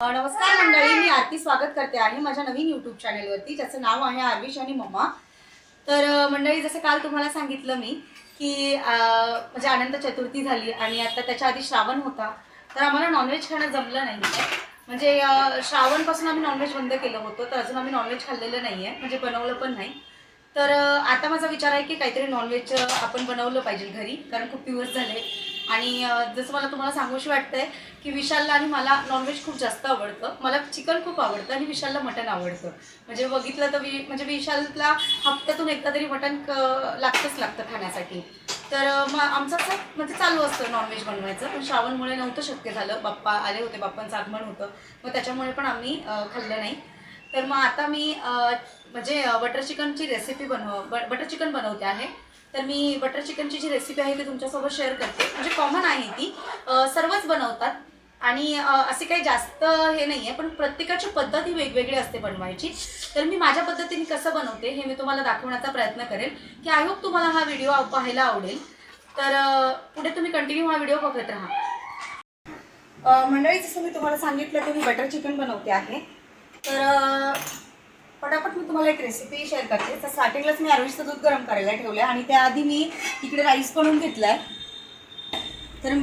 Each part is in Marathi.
नमस्कार मंडळी मी आरती स्वागत करते आहे माझ्या नवीन युट्यूब चॅनलवरती ज्याचं नाव आहे आरविश आणि मम्मा. तर मंडळी जसं काल तुम्हाला सांगितलं मी की म्हणजे अनंत चतुर्थी झाली आणि आता त्याच्या आधी श्रावण होता तर आम्हाला नॉनव्हेज खाणं जमलं नाही म्हणजे श्रावणपासून आम्ही नॉनव्हेज बंद केलं होतं तर अजून आम्ही नॉनव्हेज खाल्लेलं नाही आहे म्हणजे बनवलं पण नाही. तर आता माझा विचार आहे की काहीतरी नॉनव्हेज आपण बनवलं पाहिजे घरी कारण खूप दिवस झाले. आणि जसं मला तुम्हाला सांगूशी वाटतंय की विशालला आणि मला नॉनव्हेज खूप जास्त आवडतं. मला चिकन खूप आवडतं आणि विशालला मटण आवडतं. म्हणजे बघितलं तर वि म्हणजे विशालला हप्त्यातून एकदा तरी मटण क- लागतंच लागतं खाण्यासाठी. तर मग आमचं असं म्हणजे चालू असतं नॉनव्हेज बनवायचं. पण श्रावणमुळे नव्हतं शक्य झालं. बाप्पा आले होते बाप्पांचं आगमन होतं. मग त्याच्यामुळे पण आम्ही खाल्लं नाही. तर मग आता मी म्हणजे बटर चिकनची रेसिपी बनव बटर चिकन बनवते आहे. तर मी बटर चिकनची जी रेसिपी आहे ती तुमच्यासोबत शेअर करते. म्हणजे कॉमन आहे ती. सर्वच बनवतात. आणि असे काही जास्त हे नाही आहे पण प्रत्येकाची पद्धत ही वेगवेगळी असते बनवायची. तर मी माझ्या पद्धतीने कसं बनवते हे मी तुम्हाला दाखवण्याचा प्रयत्न करेल. की आय होप तुम्हाला हा व्हिडिओ पाहायला आवडेल. तर पुढे तुम्ही कंटिन्यू हा व्हिडिओ बघत राहा. मंडळी जसं मी तुम्हाला सांगितलं की मी बटर चिकन बनवते आहे. तर पटापट मी तुम्हाला एक रेसिपी शेअर करते. तर स्टार्टिंगलाच मी आरवीचं दूध गरम करायला ठेवलं आहे आणि त्याआधी मी इकडे राईस बनवून घेतला आहे तर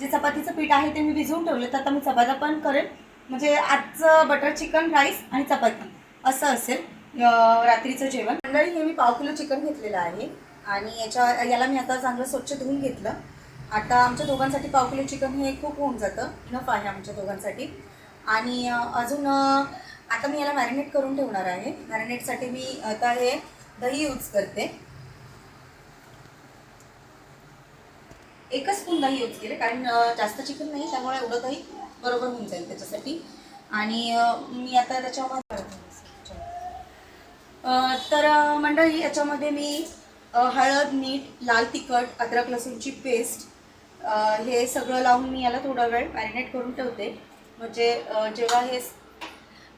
जे चपातीचं पीठ आहे ते मी भिजवून ठेवलं तर आता मी चपात्या पण करेन. म्हणजे आजचं बटर चिकन राईस आणि चपाती. असं असेल रात्रीचं जेवण. मंडळी हे मी पाव किलो चिकन घेतलेलं आहे. आणि याच्या याला मी आता चांगलं स्वच्छ धुवून घेतलं. आता आमच्या दोघांसाठी पाव किलो चिकन हे खूप होऊन जातं. नफ आहे आमच्या दोघांसाठी. आणि अजून आता मी याला मॅरिनेट करून ठेवणार आहे. मॅरिनेटसाठी मी आता हे दही यूज करते. एकच स्पून दही यूज केले कारण जास्त चिकन नाही त्यामुळे एवढं दही बरोबर होऊन जाईल त्याच्यासाठी. आणि मी आता त्याच्यामध्ये तर मंडळी याच्यामध्ये मी हळद मीठ लाल तिखट अद्रक लसूणची पेस्ट हे सगळं लावून मी याला थोडा वेळ मॅरिनेट करून ठेवते. म्हणजे जेव्हा हे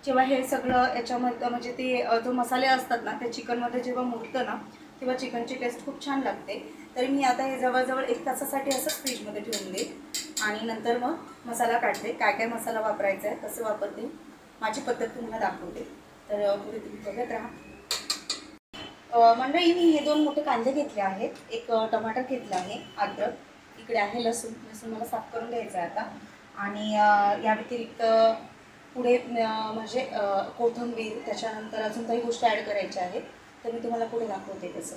जेव्हा हे सगळं याच्यामध्ये म्हणजे ते जो मसाले असतात ना ते चिकनमध्ये जेव्हा मुरतं ना तेव्हा चिकनची टेस्ट खूप छान लागते. तरी मी आता हे जवळजवळ एक तासासाठी असंच फ्रीजमध्ये ठेवून देईल आणि नंतर मग मसाला काढते. काय काय मसाला वापरायचा आहे कसं वापरते माझी पद्धत तुम्हाला दाखवते. तर पुढे तुम्ही बघत राहा. मंडळी मी हे दोन मोठे कांदे घेतले आहेत. एक टमाटर घेतलं आहे अद्रक. इकडे आहे लसूण. लसूण मला साफ करून घ्यायचं आहे आता. आणि या व्यतिरिक्त पुढे म्हणजे कोथिंबीर त्याच्यानंतर अजून काही गोष्टी ॲड करायच्या आहेत तर मी तुम्हाला पुढे दाखवते तसं.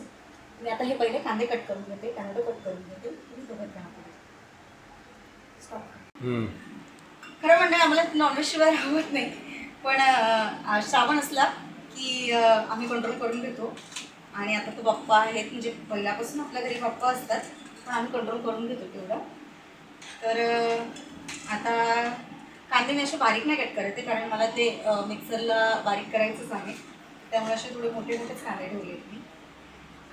मी आता हे पहिले कांदे कट करून घेते टॅमॅटो कट करून घेते तुम्ही बघत राहा. खरं म्हणजे आम्हाला नॉनव्हेज शिवाय राहत नाही पण श्रावण असला की आम्ही कंट्रोल करून घेतो. आणि आता तो बाप्पा आहेत म्हणजे पहिल्यापासून आपल्या घरी बाप्पा असतात पण आम्ही कंट्रोल करून घेतो तेवढं. तर आता कांदे मी असे बारीक नाही कट करते कारण मला ते मिक्सरला बारीक करायचंच आहे. त्यामुळे असे थोडे मोठे मोठेच कांदे ठेवले मी.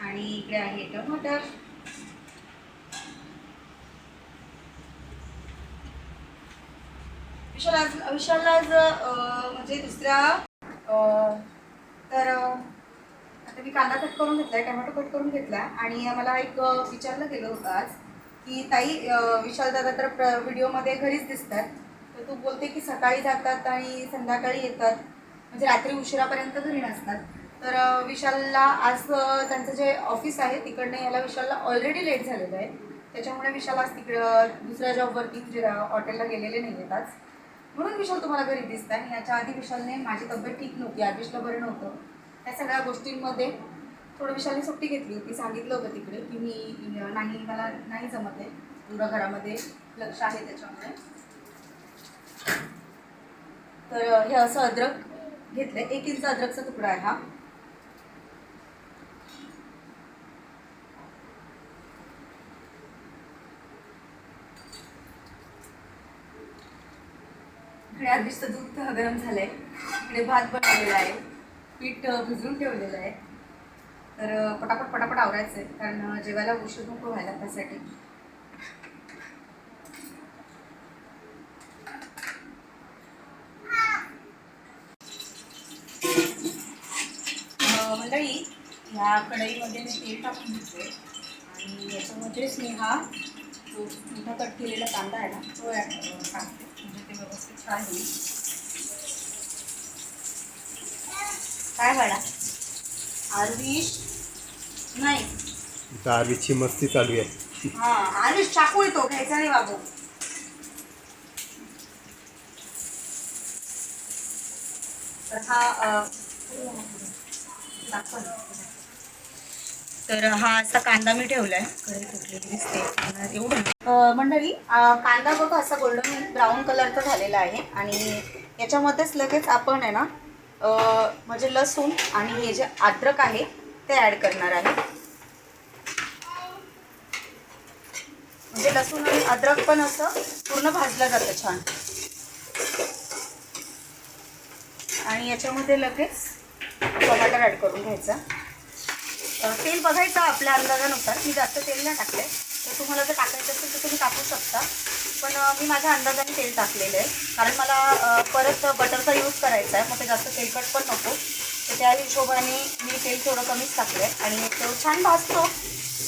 आणि इकडे आहे टमाटर. विशाल आज विशाल आज म्हणजे दुसऱ्या तर आता मी कांदा कट करून घेतलाय टमॅटो कट करून घेतला आणि मला एक विचारलं गेलं होतं आज की ताई विशाल दादा तर प्र व्हिडिओमध्ये घरीच दिसतात. तर तू बोलते की सकाळी जातात आणि संध्याकाळी येतात. म्हणजे रात्री उशिरापर्यंत घरी नसतात. तर विशालला आज त्यांचं जे ऑफिस आहे तिकडनं याला विशालला ऑलरेडी लेट झालेलं आहे. त्याच्यामुळे विशाल आज तिकडं दुसऱ्या जॉबवरती म्हणजे हॉटेलला गेलेले नाही आहेत आज. म्हणून विशाल तुम्हाला घरी दिसत आहे याच्या आधी विशालने माझी तब्येत ठीक नव्हती. आदेशला बरं नव्हतं. या सगळ्या गोष्टींमध्ये थोडं विशालने सुट्टी घेतली होती. सांगितलं होतं तिकडे की मी नाही मला नाही जमत आहे. पूर्ण घरामध्ये लक्ष आहे त्याच्यामुळे. तर हे असं अद्रक घेतलं एक इंच अद्रकचा तुकडा आहे हा. इकडे आधीचं दूध तर गरम झालंय. इकडे भात बनवलेला आहे. पीठ भिजवून ठेवलेलं आहे. तर पटापट पटापट आवरायचं आहे कारण जेवायला उशीर नको व्हायला त्यासाठी. ह्या कढईमध्ये मी तेल टाकून घेतले आणि याच्यामध्येच मी हा जो मोठा कट केलेला कांदा आहे ना तो टाकते. म्हणजे ते व्यवस्थित फ्राय होईल. काय बाळा? आरवीश नाही. आता मस्ती चालू आहे. हा आरवीश चाकू येतो घ्यायचा नाही बाबू. तर हा तर हा असा कांदा मी ठेवलाय. कढई तुटलेली दिसते. एवढं मंडळी कांदा बघा असा गोल्डन ब्राऊन कलरचा झालेला आहे. आणि याच्यामध्येच लगेच आपण आहे ना म्हणजे लसूण आणि हे जे अद्रक आहे ते ॲड करणार आहे. म्हणजे लसूण आणि अद्रक पण असं पूर्ण भाजलं जातं छान. आणि याच्यामध्ये लगेच टमाटर ॲड करून घ्यायचा. तेल बघायचं आपल्या अंदाजानुसार. मी जास्त तेल नाही टाकले तर तुम्हाला जर टाकायचं असेल तर तुम्ही टाकू शकता. पण मी माझ्या अंदाजाने तेल टाकलेलं आहे. कारण मला परत बटरचा यूज करायचा आहे. मग ते जास्त तेलकट पण नको. तर त्या हिशोबाने मी तेल थोडं कमीच टाकलं आहे आणि तो छान भाजतो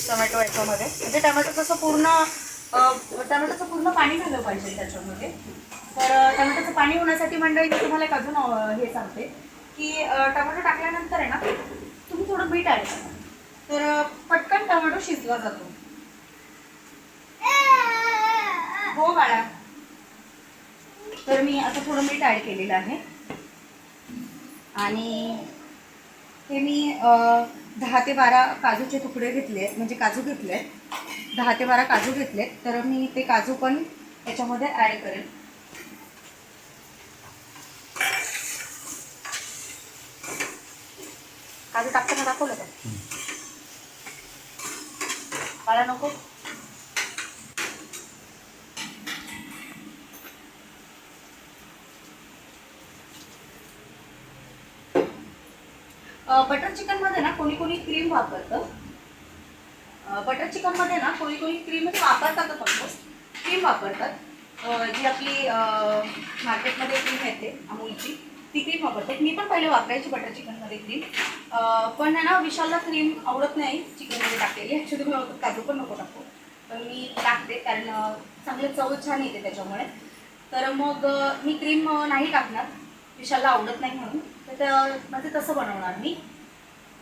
टोमॅटो याच्यामध्ये. म्हणजे टोमॅटो कसं पूर्ण टमॅटोचं पूर्ण पाणी झालं पाहिजे त्याच्यामध्ये. तर टमॅटोचं पाणी होण्यासाठी मंडळी मी तुम्हाला एक अजून हे सांगते की टमॅटो टोमॅटो टाकल्यानंतर आहे ना तुम्ही थोडं मीठ ॲड करा. तर पटकन टोमॅटो शिजला जातो. हो बाळा. तर मी आता थोडं मीठ ॲड केलेलं आहे. आणि हे मी दहा ते बारा काजूचे तुकडे घेतले म्हणजे काजू घेतले दहा ते बारा काजू घेतले तर मी ते काजू पण याच्यामध्ये ॲड करेन. काजू टाकताना दाखवलं का? मला नको बटर चिकनमध्ये ना कोणी कोणी क्रीम वापरतं. बटर चिकनमध्ये ना कोणी कोणी क्रीम म्हणजे वापरतात ऑलमोस्ट क्रीम वापरतात. जी आपली मार्केटमध्ये क्रीम येते अमूलची. ती क्रीम वापरते. मी पण पहिले वापरायची बटर चिकनमध्ये क्रीम पण आहे ना विशालला क्रीम आवडत नाही चिकनमध्ये टाकलेली. ॲक्च्युली मला काजू पण नको टाकू. पण मी टाकते कारण चांगले चांगलं चव छान येते त्याच्यामुळे. तर मग मी क्रीम नाही टाकणार. विशालला आवडत नाही म्हणून. तर म्हणजे तसं बनवणार मी.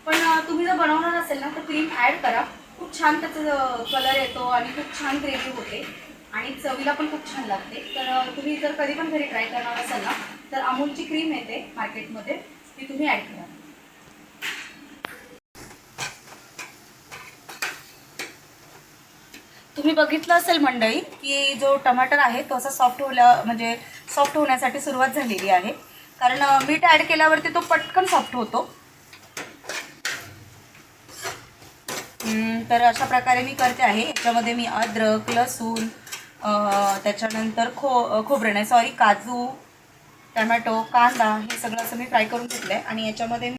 पण तुम्ही जर बनवणार असेल ना तर क्रीम ॲड करा. खूप छान त्याचा कलर येतो आणि खूप छान ग्रेव्ही होते. आणि चवीला पण खूप छान लागते. तर तुम्ही जर कधी पण घरी ट्राय करणार असाल ना तर अमूलची क्रीम येते मार्केटमध्ये ती तुम्ही ॲड करा. तुम्ही बघितलं असेल मंडळी की जो टमाटर आहे तो असा सॉफ्ट होल्या म्हणजे सॉफ्ट होण्यासाठी सुरुवात झालेली आहे. कारण मीठ ॲड केल्यावरती तो पटकन सॉफ्ट होतो. तर अशा प्रकारे मी करते आहे. याच्यामध्ये मी अद्रक लसूण त्याच्यानंतर खो खोबरं नाही सॉरी काजू टमॅटो कांदा हे सगळं असं मी फ्राय करून घेतलं आहे आणि याच्यामध्ये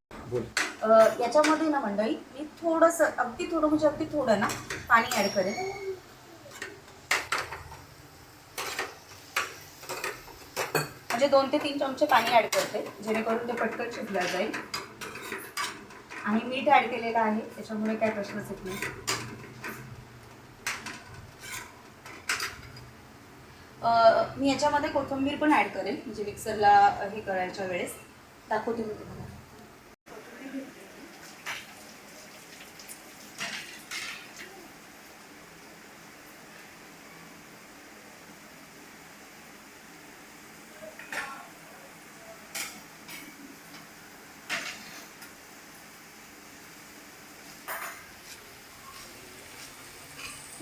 याच्यामध्ये ना मंडळी मी थोडंसं अगदी थोडं म्हणजे अगदी थोडं ना पाणी ॲड करेन. म्हणजे दोन ते तीन चमचे पाणी ॲड करते जेणेकरून ते पटकन शिजलं जाईल. आणि मीठ ॲड केलेलं आहे त्याच्यामुळे काय प्रश्नच येत नाही. मी याच्यामध्ये कोथिंबीर पण ॲड करेन म्हणजे मिक्सरला हे करायच्या वेळेस. दाखवते मी तुम्हाला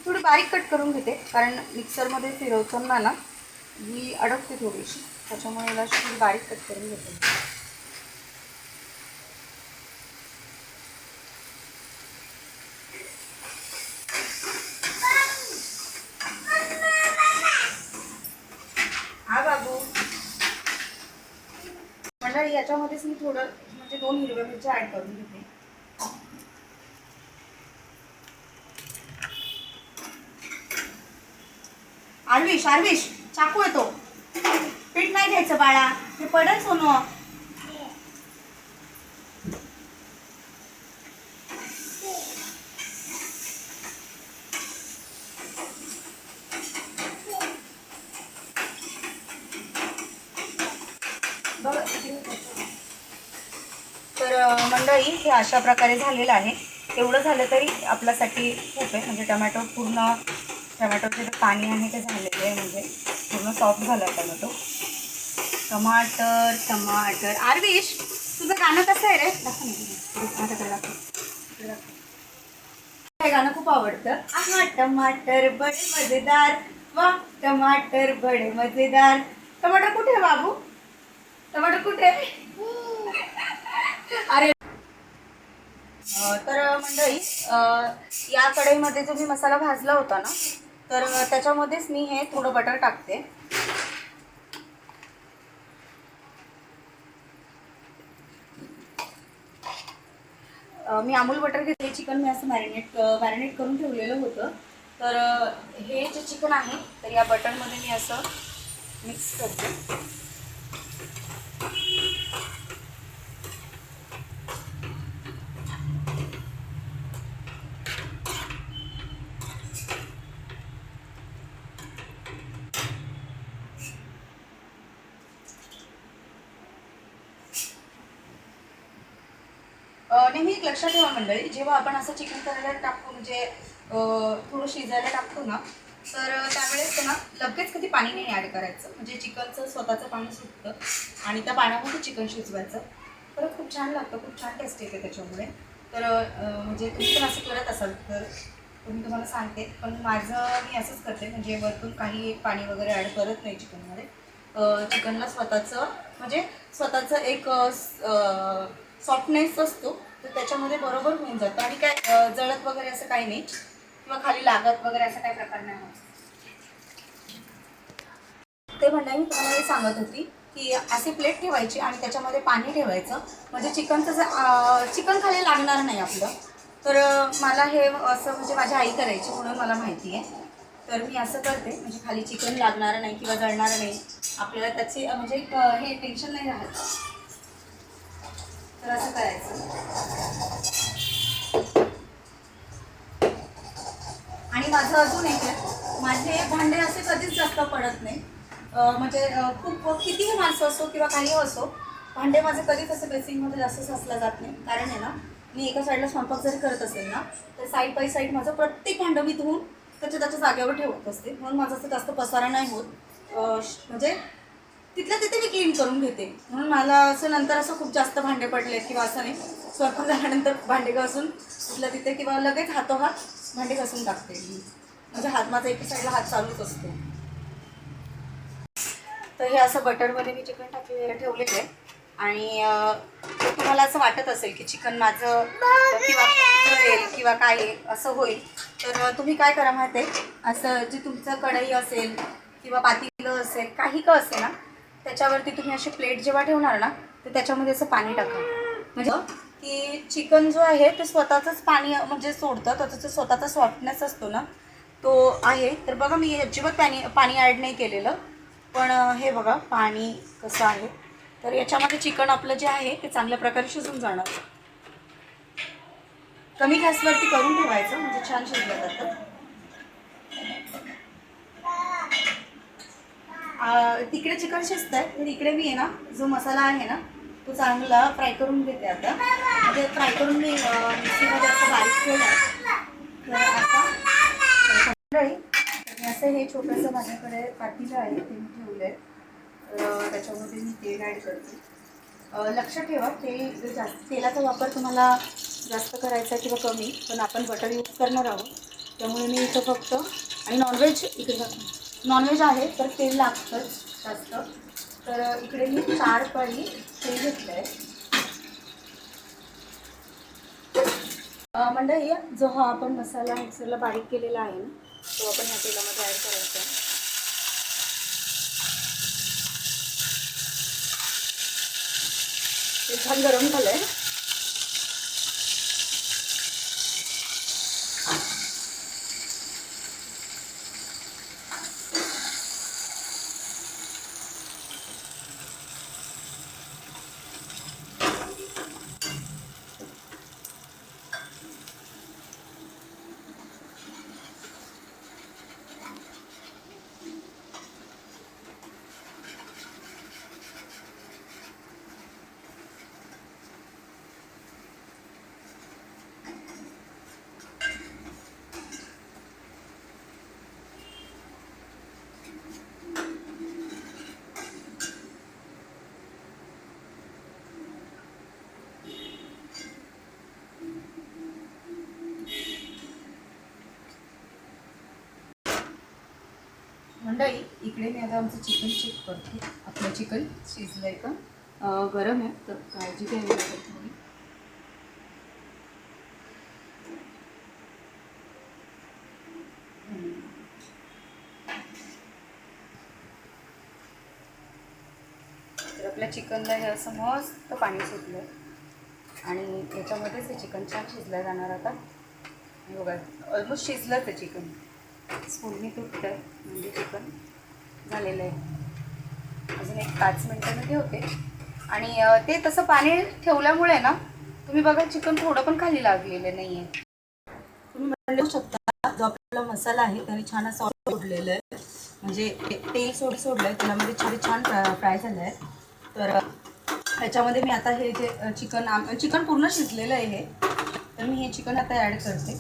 थोडी बारीक कट करून घेते कारण मिक्सरमध्ये फिरवताना ना ही अडकते थोडीशी त्याच्यामुळे याला अशी बारीक कट करून घेते. हा बाबू. मंडळी याच्यामध्येच मी थोडं म्हणजे दोन हिरव्या मिरच्या ॲड करून घेते. आर्विश आर्विश चाकू येतो. पीठ नाही घ्यायचं बाळा हे पडल सोनं. तर मंडळी हे अशा प्रकारे झालेलं आहे. एवढं झालं तरी आपल्यासाठी खूप आहे. म्हणजे टमॅटो पूर्ण टमॅटोचे जे पाणी आहे ते झालेलं आहे म्हणजे पूर्ण सॉफ्ट झालं टमॅटो. टमाटर टमाटर. आरविश तुझं गाणं कसं आहे रे? दाखव हे गाणं खूप आवडतं. आहा टमाटर बडे मजेदार. वा टमाटर बडे मजेदार. टमाटर कुठे आहे बाबू? टमाटर कुठे आहे? अरे. तर मंडळी या कढईमध्ये जो मी मसाला भाजला होता ना तर त्याच्यामध्येच मी हे थोडं बटर टाकते. मी अमूल बटर घेतले चिकन मी असं मॅरिनेट मॅरिनेट करून ठेवलेलं होतं. तर हे जे चिकन आहे तर या बटरमध्ये मी असं मिक्स करते अ, नेहमी एक लक्षात ठेवा मंडळी जेव्हा आपण असं चिकन करायला टाकतो म्हणजे थोडं शिजायला टाकतो ना तर त्यावेळेस ना लगेच कधी पाणी नाही ॲड करायचं. म्हणजे चिकनचं स्वतःचं पाणी सुटतं आणि त्या पाण्यामध्ये चिकन शिजवायचं. तर खूप छान लागतं खूप छान टेस्ट येते त्याच्यामुळे. तर म्हणजे तुम्ही पण असं करत असाल तर मी तुम्हाला सांगते. पण माझं मी असंच करते. म्हणजे वरतून काही पाणी वगैरे ॲड करत नाही चिकनमध्ये. चिकनला स्वतःचं म्हणजे स्वतःचं एक सॉफ्टनेस असतो. तर त्याच्यामध्ये बरोबर होऊन जातं. आणि काय जळत वगैरे असं काही नाही. किंवा खाली लागत वगैरे असं काही प्रकार नाही होत. ते म्हणणं मी तुम्हाला हे सांगत होती की अशी प्लेट ठेवायची आणि त्याच्यामध्ये पाणी ठेवायचं. म्हणजे चिकनचं चिकन खाली लागणार नाही आपलं. तर मला हे असं म्हणजे माझी आई करायची म्हणून मला माहिती आहे. तर मी असं करते. म्हणजे खाली चिकन लागणार नाही किंवा जळणार नाही. आपल्याला त्याची म्हणजे एक, हे टेन्शन नाही राहत. तर असं करायचं. आणि माझं अजून एक आहे. माझे भांडे असे कधीच जास्त पडत नाही. म्हणजे खूप कितीही माणसं असो किंवा काही असो भांडे माझे कधीच असे बेसिंगमध्ये जास्त साचला जात नाही. कारण आहे ना मी एका साईडला स्वयंपाक जरी करत असेल ना तर साईड बाय साईड माझं प्रत्येक भांडं मी धुवून त्याच्या त्याच्या जागेवर ठेवत असते. म्हणून माझं असं जास्त पसारा नाही होत. श- म्हणजे तिथल्या तिथे मी क्लीन करून घेते. म्हणून मला असं नंतर असं खूप जास्त भांडे पडले किंवा असं नाही. स्वयंपाक झाल्यानंतर भांडे घासून तिथल्या तिथे किंवा लगेच हातोहात भांडे घासून टाकते. म्हणजे हात माझा एका साईडला हात चालूच असतो. तर हे असं बटरमध्ये मी चिकन टाकलेलं ठेवलेलं आहे. आणि तुम्हाला असं वाटत असेल की चिकन माझं किंवा जळेल किंवा काय असं होईल तर तुम्ही काय करा माहिती आहे असं जे तुमचं कढई असेल किंवा पातीलं असेल काही का असेल ना त्याच्यावरती तुम्ही अशी प्लेट जेव्हा ठेवणार ना तर त्याच्यामध्ये असं पाणी टाका. म्हणजे की चिकन जो आहे ते स्वतःचंच पाणी म्हणजे सोडतं त्याचा जो स्वतःचा सॉफ्टनेस असतो ना तो आहे. तर बघा मी अजिबात पाणी पाणी ॲड नाही केलेलं पण हे बघा पाणी कसं आहे. तर याच्यामध्ये चिकन आपलं जे आहे ते चांगल्या प्रकारे शिजून जाणार. कमी गॅसवरती करून ठेवायचं म्हणजे छान शिजलं जातं. तिकडे चिकन शिजतंय तर इकडे मी आहे ना जो मसाला आहे ना तो चांगला फ्राय करून घेते आता. म्हणजे फ्राय करून मी मिक्सीमध्ये असं बारीक केलं. तर आता मंडळी मी असं हे छोटंसं माझ्याकडे पाठीलं आहे ते मी ठेवलं आहे. तर त्याच्यामध्ये मी तेल ॲड करते. लक्ष ठेवा ते जास्त तेलाचा वापर तुम्हाला जास्त करायचा आहे किंवा कमी पण आपण बटर यूज करणार आहोत. त्यामुळे मी इथं फक्त आणि नॉनव्हेज इकडे नॉनव्हेज आहे तर तेल लागतंच जास्त. तर इकडे मी चार पाळी हे घेतलं आहे मंडळी जो हा आपण मसाला मिक्सरला बारीक केलेला आहे ना तो आपण ह्या तेलामध्ये ॲड करायचा आहे. छान गरम झालं आहे इकडे मी आता आमचं चिकन चेक करते. आपलं चिकन शिजलं आहे का गरम आहे तर काळजी घ्यावी लागेल थोडी. तर आपल्या चिकनला हे असं मस्त पाणी सुटलं आणि याच्यामध्येच हे चिकन छान शिजलं जाणार आता. बघा ऑलमोस्ट शिजलं ते चिकन स्पूननी तुटतं आहे म्हणजे चिकन झालेलं आहे. अजून एक पाच मिनटं मी ठेवते. आणि ते तसं पाणी ठेवल्यामुळे ना तुम्ही बघा चिकन थोडं पण खाली लागलेलं नाही आहे तुम्ही म्हणू शकता जो आपला मसाला आहे त्याने छान असं सोडलेलं आहे. म्हणजे ते- तेल सोड सोडलं आहे त्यामध्ये छान छान फ्राय झालं आहे तर त्याच्यामध्ये ह्याच्यामध्ये मी आता हे जे चिकन आम चिकन पूर्ण शिजलेलं आहे हे तर मी हे चिकन आता ॲड करते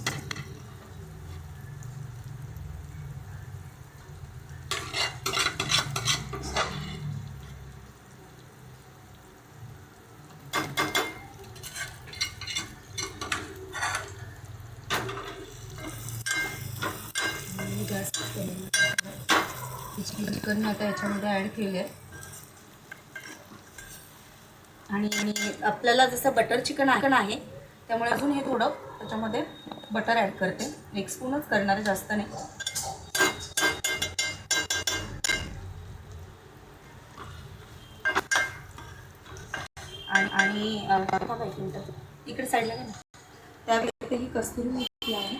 आणि गॅस चिकन आता याच्यामध्ये ॲड केले आहे आणि आपल्याला जसं बटर चिकन आकण आहे त्यामुळे अजून हे थोडं त्याच्यामध्ये बटर ॲड करते. एक स्पूनच करणार आहे जास्त नाही. आणि आणि इकडे साईडला ना. त्या ही कस्तुरी मेथी आहे.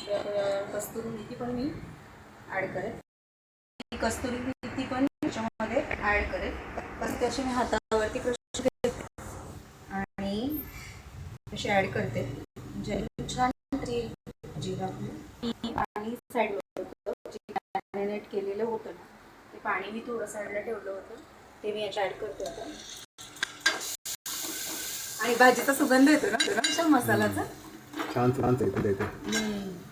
कस्तुरी मेथी पण मी ॲड करेल. कस्तुरी मेथी पण त्याच्यामध्ये ॲड करेल. पण त्याची मी हातावरती क्रश घेते? आणि अशी ॲड करते. म्हणजे छान तरी जिरा आपली. आणि साईडवर होतं. जे मॅरिनेट केलेलं होतं ना ते पाणी मी थोडं साईडला ठेवलं होतं. ते मी याच्या ॲड करते आता. आणि भाजीचा सुगंध येतो ना? अशा मसाल्याचा? छान छान येते येते.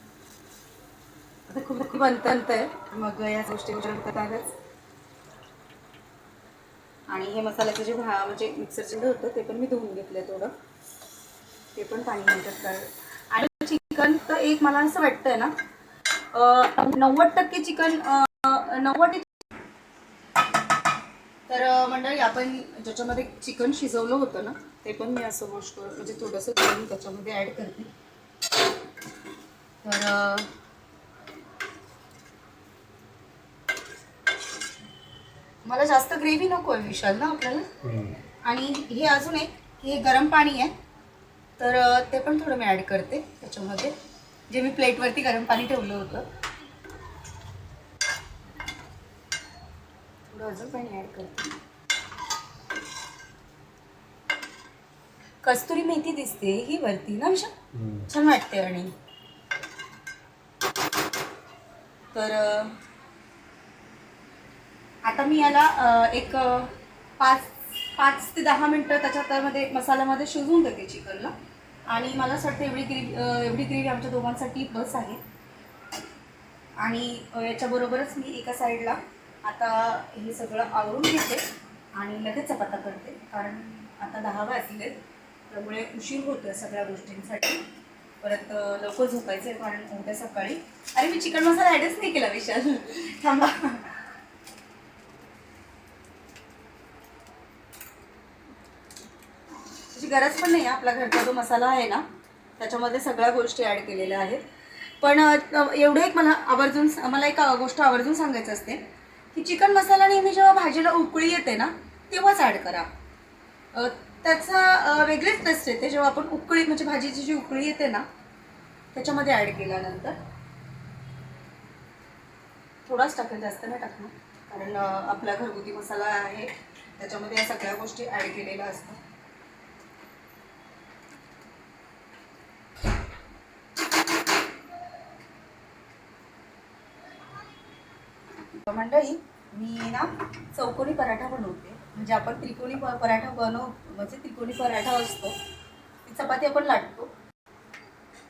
आता खूप खूप अंत अंत आहे. मग या गोष्टी करतातच आणि हे मसाल्याचं जे भा म्हणजे मिक्सरचे होतं ते पण मी धुवून घेतलं थोडं. ते पण पाणी नंतर कर आणि चिकन तर एक मला असं वाटतंय ना नव्वद टक्के चिकन नव्वद तर मंडळी आपण ज्याच्यामध्ये चिकन शिजवलं होतं ना ते पण मी असं गोष्ट म्हणजे थोडंसं त्याच्यामध्ये ॲड करते. तर मला जास्त ग्रेव्ही नको आहे विशाल ना आपल्याला. आणि हे अजून एक की हे गरम पाणी आहे. तर ते पण थोडं मी ॲड करते त्याच्यामध्ये. जे मी प्लेटवरती गरम पाणी ठेवलं होतं. थोडं अजून पाणी ॲड करते. कस्तुरी मेथी दिसते ही वरती ना विशाल. छान वाटते आणि. तर आता मी याला एक पाच पाच ते दहा मिनटं त्याच्यामध्ये मसाल्यामध्ये शिजवून देते चिकनला. आणि मला असं वाटतं एवढी ग्रेव्ही एवढी ग्रेव्ही आमच्या दोघांसाठी बस आहे. आणि याच्याबरोबरच मी एका साईडला आता हे सगळं आवरून घेते आणि लगेच चपाता करते. कारण आता दहा वाजले त्यामुळे उशीर होतोय सगळ्या गोष्टींसाठी. परत लवकर झोपायचं आहे कारण उद्या सकाळी. अरे मी चिकन मसाला ॲडच नाही केला विशाल. थांबा. त्याची गरज पण नाही आहे. आपला घरचा जो मसाला आहे ना त्याच्यामध्ये सगळ्या गोष्टी ॲड केलेल्या आहेत. पण एवढं एक मला आवर्जून मला एक गोष्ट आवर्जून सांगायचं असते की चिकन मसाला नेहमी जेव्हा भाजीला उकळी येते ना तेव्हाच ॲड करा. त्याचा वेगळीच टेस्ट येते. जेव्हा आपण उकळी म्हणजे भाजीची जी उकळी येते ना त्याच्यामध्ये ॲड केल्यानंतर. थोडाच टाकेल जास्त नाही टाकणार. कारण आपला घरगुती मसाला आहे. त्याच्यामध्ये या सगळ्या गोष्टी ॲड केलेल्या असतात. मंडळी मी ना चौकोनी पराठा बनवते. म्हणजे आपण त्रिकोणी प- पराठा बनव म्हणजे त्रिकोणी पराठा असतो. ती चपाती आपण लाटतो.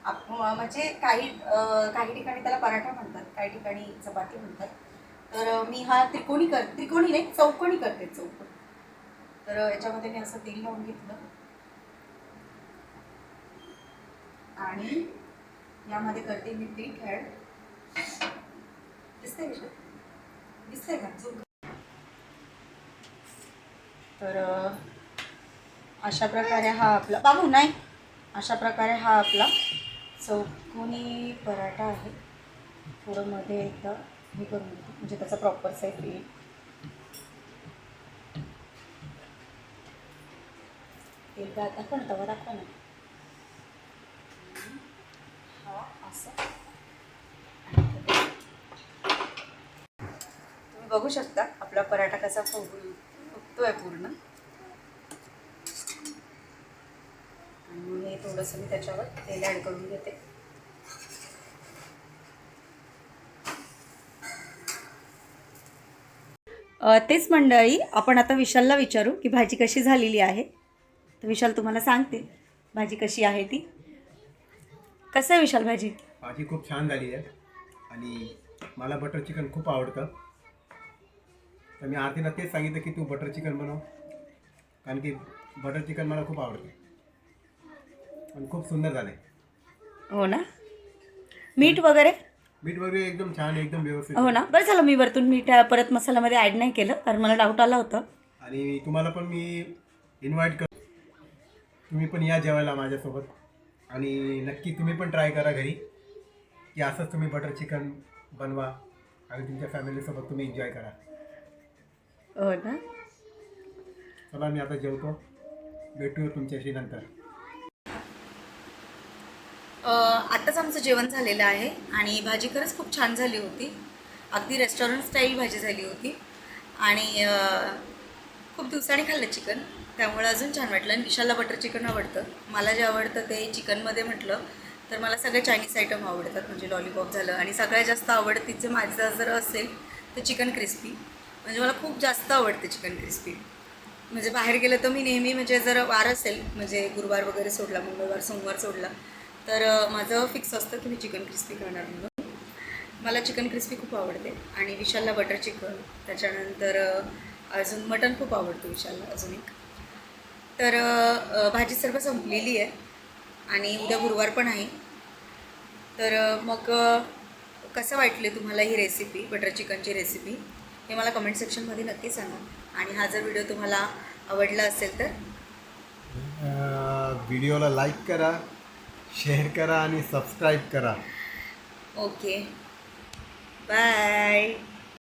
आप म्हणजे काही काही ठिकाणी त्याला पराठा म्हणतात काही ठिकाणी चपाती म्हणतात. तर मी हा त्रिकोणी कर त्रिकोणी नाही चौकोणी करते चौकोनी तर याच्यामध्ये मी असं तेल लावून घेतलं. आणि यामध्ये करते मी पीठ ॲड दिसते विषय दिसतंय का? झूम तर अशा प्रकारे हा आपला बाबू नाही. अशा प्रकारे हा आपला चौकोनी पराठा आहे. थोडं मध्ये एकदा हे करून म्हणजे त्याचा प्रॉपर साईड येईल. एकदा आता पण तवा दाखवा ना. हा असं. बघू शकता आपला पराठा कसा फुग फुगतोय पूर्ण. आणि हे थोडंसं मी त्याच्यावर तेल ॲड करून घेते. तेच मंडळी आपण आता विशालला विचारू की भाजी कशी झालेली आहे. तर विशाल तुम्हाला सांगते भाजी कशी आहे ती. कसं आहे विशाल भाजी? भाजी खूप छान झाली आहे आणि मला बटर चिकन खूप आवडतं. तर मी आरतीला तेच सांगितलं की तू बटर चिकन बनव. कारण की बटर चिकन मला खूप आवडते. आणि खूप सुंदर झालं हो ना? मीठ वगैरे? मीठ वगैरे एकदम छान एकदम व्यवस्थित हो ना? बरं झालं मी वरतून मीठ परत मसाल्यामध्ये ॲड नाही केलं कारण मला डाऊट आला होता. आणि तुम्हाला पण मी इन्व्हाइट कर तुम्ही पण या जेवायला माझ्यासोबत. आणि नक्की तुम्ही पण ट्राय करा घरी की असंच तुम्ही बटर चिकन बनवा आणि तुमच्या फॅमिलीसोबत तुम्ही एन्जॉय करा. हो ना? चला मी आता जेवतो. भेटूया तुमच्याशी नंतर. आत्ताच आमचं जेवण झालेलं आहे आणि भाजी खरंच खूप छान झाली होती. अगदी रेस्टॉरंट स्टाईल भाजी झाली होती. आणि खूप दिवसांनी खाल्लं चिकन त्यामुळे अजून छान वाटलं आणि विशालला बटर चिकन आवडतं. मला जे आवडतं ते चिकनमध्ये म्हटलं तर मला सगळे चायनीज आयटम आवडतात. म्हणजे लॉलीपॉप झालं आणि सगळ्यात जास्त आवडतीचं माझं जर असेल तर चिकन क्रिस्पी म्हणजे मला खूप जास्त आवडते चिकन क्रिस्पी म्हणजे बाहेर गेलं तर मी नेहमी म्हणजे जर वार असेल म्हणजे गुरुवार वगैरे सोडला मंगळवार सोमवार सोडला तर माझं फिक्स असतं की मी चिकन क्रिस्पी करणार म्हणून. मला चिकन क्रिस्पी खूप आवडते आणि विशालला बटर चिकन त्याच्यानंतर अजून मटण खूप आवडतं विशालला अजून एक. तर भाजी सर्व संपलेली आहे आणि उद्या गुरुवार पण आहे. तर मग कसं वाटले तुम्हाला ही रेसिपी बटर चिकनची रेसिपी हे मला कमेंट सेक्शनमध्ये नक्की सांगा. आणि हा जर व्हिडिओ तुम्हाला आवडला असेल तर? व्हिडिओला लाईक करा शेअर करा आणि सबस्क्राईब करा. Okay bye